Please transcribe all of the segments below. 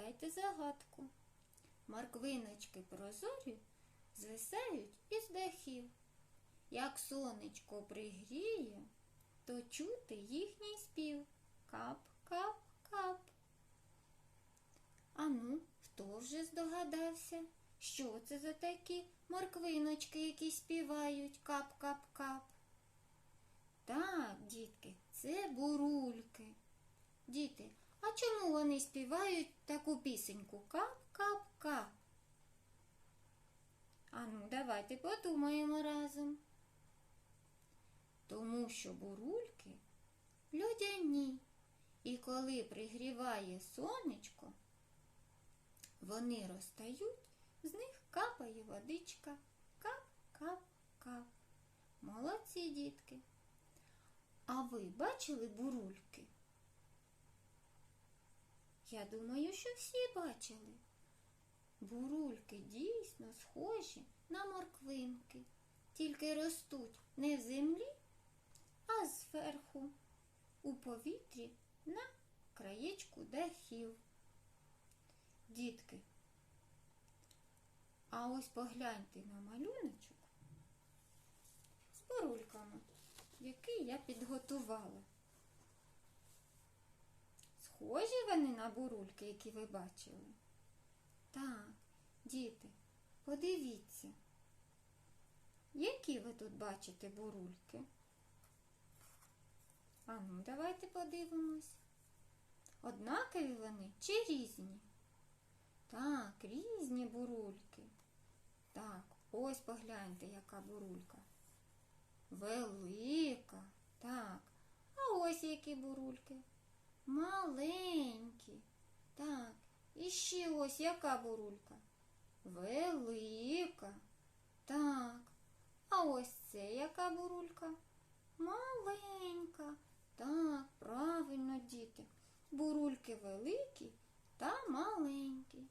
Відгадайте загадку. Морквиночки прозорі звисають із дахів. Як сонечко пригріє, то чути їхній спів. Кап, кап, кап. Ану, хто вже здогадався? Що це за такі морквиночки, які співають кап-кап-кап? Так, дітки, це бурульки. Діти, а чому вони співають таку пісеньку кап-кап-кап? Ану, давайте подумаємо разом. Тому що бурульки льодяні, і коли пригріває сонечко, вони розтають, з них капає водичка. Кап-кап-кап. Молодці дітки. А ви бачили бурульки? Я думаю, що всі бачили. Бурульки дійсно схожі на морквинки, тільки ростуть не в землі, а зверху, у повітрі на краєчку дахів. Дітки, а ось погляньте на малюночок з бурульками, який я підготувала. Схожі вони на бурульки, які ви бачили? Так, діти, подивіться, які ви тут бачите бурульки? А ну, давайте подивимось. Однакові вони чи різні? Так, різні бурульки. Так, ось погляньте, яка бурулька. Велика. Так. А ось які бурульки. Маленькі. Так. І ще ось яка бурулька. Велика. Так. А ось це яка бурулька? Маленька. Так, правильно, діти. Бурульки великі та маленькі.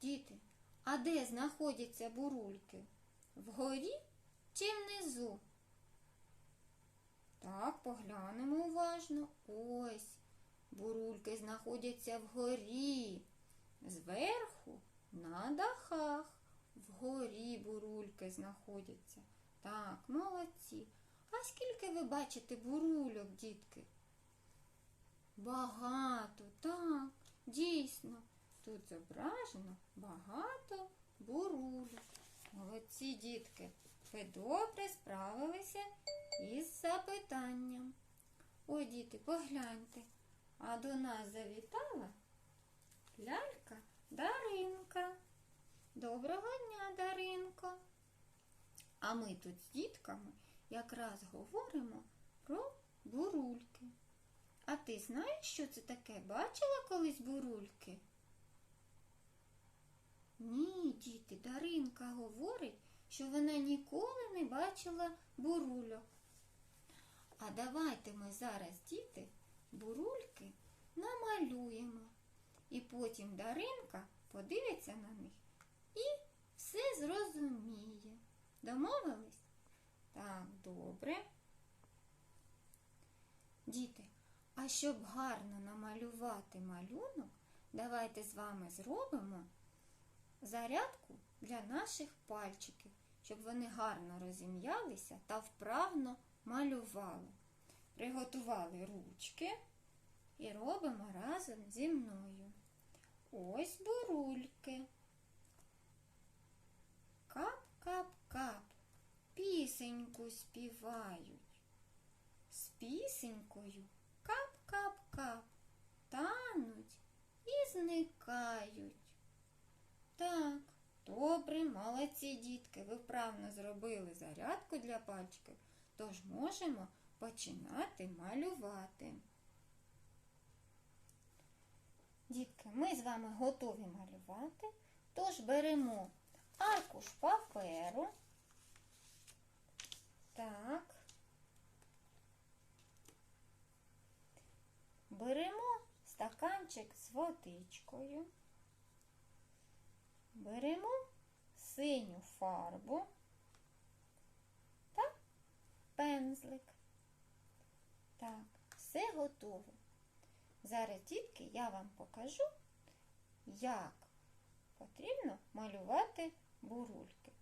Діти, а де знаходяться бурульки? Вгорі чи внизу? Так, поглянемо уважно. Ось. Бурульки знаходяться вгорі. Зверху на дахах. Вгорі бурульки знаходяться. Так, молодці. А скільки ви бачите бурульок, дітки? Багато, так, дійсно. Тут зображено багато бурульок. Молодці, дітки. Ви добре справилися із запитанням. Ой, діти, погляньте. А до нас завітала лялька Даринка. Доброго дня, Даринко. А ми тут з дітками якраз говоримо про бурульки. А ти знаєш, що це таке? Бачила колись бурульки? Ні, діти, Даринка говорить, що вона ніколи не бачила бурульок. А давайте ми зараз, діти, бурульки намалюємо. І потім Даринка подивиться на них і все зрозуміє. Домовились? Так, добре. Діти, а щоб гарно намалювати малюнок, давайте з вами зробимо зарядку для наших пальчиків, щоб вони гарно розім'ялися та вправно малювали. Приготували ручки і робимо разом зі мною. Ось бурульки. Кап-кап-кап, пісеньку співають. З пісенькою кап-кап-кап, тануть і зникають. Так, добре, молодці дітки, ви вправно зробили зарядку для пальчиків, тож можемо починати малювати. Дітки, ми з вами готові малювати, тож беремо аркуш паперу. Так. Беремо стаканчик з водичкою. Беремо синю фарбу та пензлик. Так, все готово. Зараз, дітки, я вам покажу, як потрібно малювати бурульки.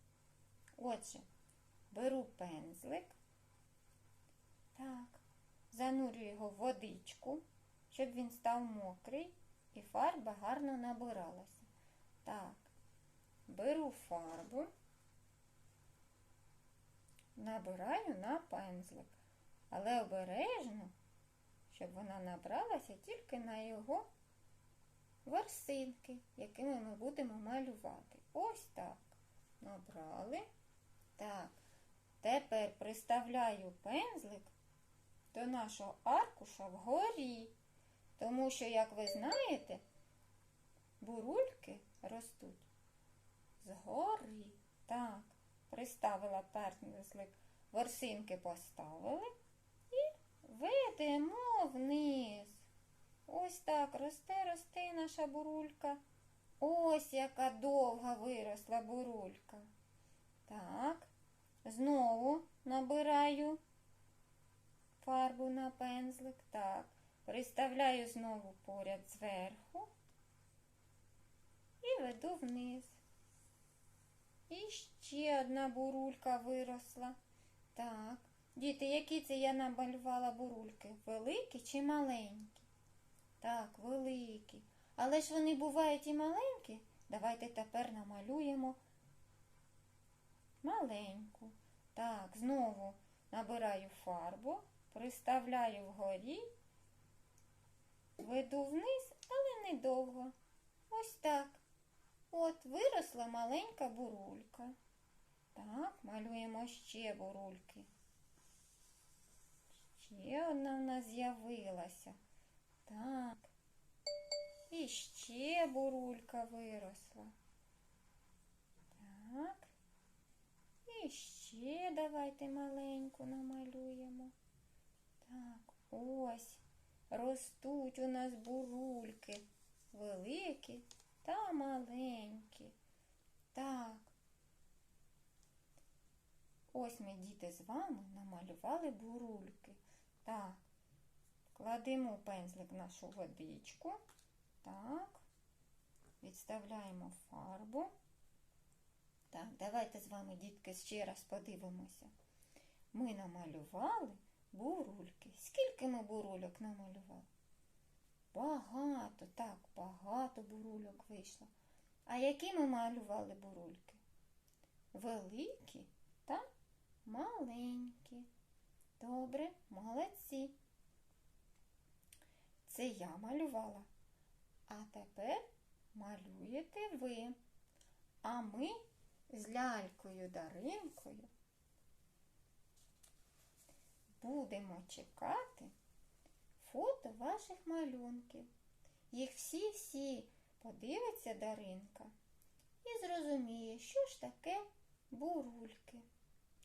Отже, беру пензлик, так, занурю його в водичку, щоб він став мокрий і фарба гарно набиралася. Так, беру фарбу, набираю на пензлик, але обережно, щоб вона набралася тільки на його ворсинки, якими ми будемо малювати. Ось так. Набрали. Так. Тепер приставляю пензлик до нашого аркуша вгорі. Тому що, як ви знаєте, бурульки ростуть згори. Так, приставила пензлик, ворсинки поставили ведемо вниз. Ось так росте, росте наша бурулька. Ось яка довга виросла бурулька. Так, знову набираю фарбу на пензлик. Так, приставляю знову поряд зверху і веду вниз. І ще одна бурулька виросла. Так, діти, які це я намалювала бурульки? Великі чи маленькі? Так, великі. Але ж вони бувають і маленькі. Давайте тепер намалюємо маленьку. Так, знову набираю фарбу, приставляю вгорі, веду вниз, але недовго. Ось так. От виросла маленька бурулька. Так, малюємо ще бурульки. Ще одна в нас з'явилася. Так. І ще бурулька виросла. Так. І ще давайте маленьку намалюємо. Так, ось ростуть у нас бурульки. Великі та маленькі. Так. Ось ми, діти, з вами намалювали бурульки. Так. Кладемо пензлик нашу водичку. Так. Відставляємо фарбу. Так, давайте з вами, дітки, ще раз подивимося. Ми намалювали бурульки. Скільки ми бурульок намалювали? Багато, так, багато бурульок вийшло. А які ми малювали бурульки? Великі та маленькі. Добре, молодці. Це я малювала. А тепер малюєте ви. А ми з лялькою Даринкою будемо чекати фото ваших малюнків. Їх всі-всі подивиться Даринка і зрозуміє, що ж таке бурульки.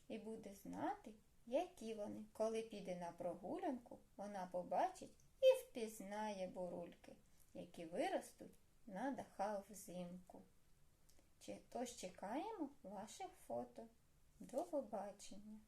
І буде знати, які вони. Коли піде на прогулянку, вона побачить і впізнає бурульки, які виростуть на дахах взимку. Чи- Тож чекаємо ваших фото. До побачення!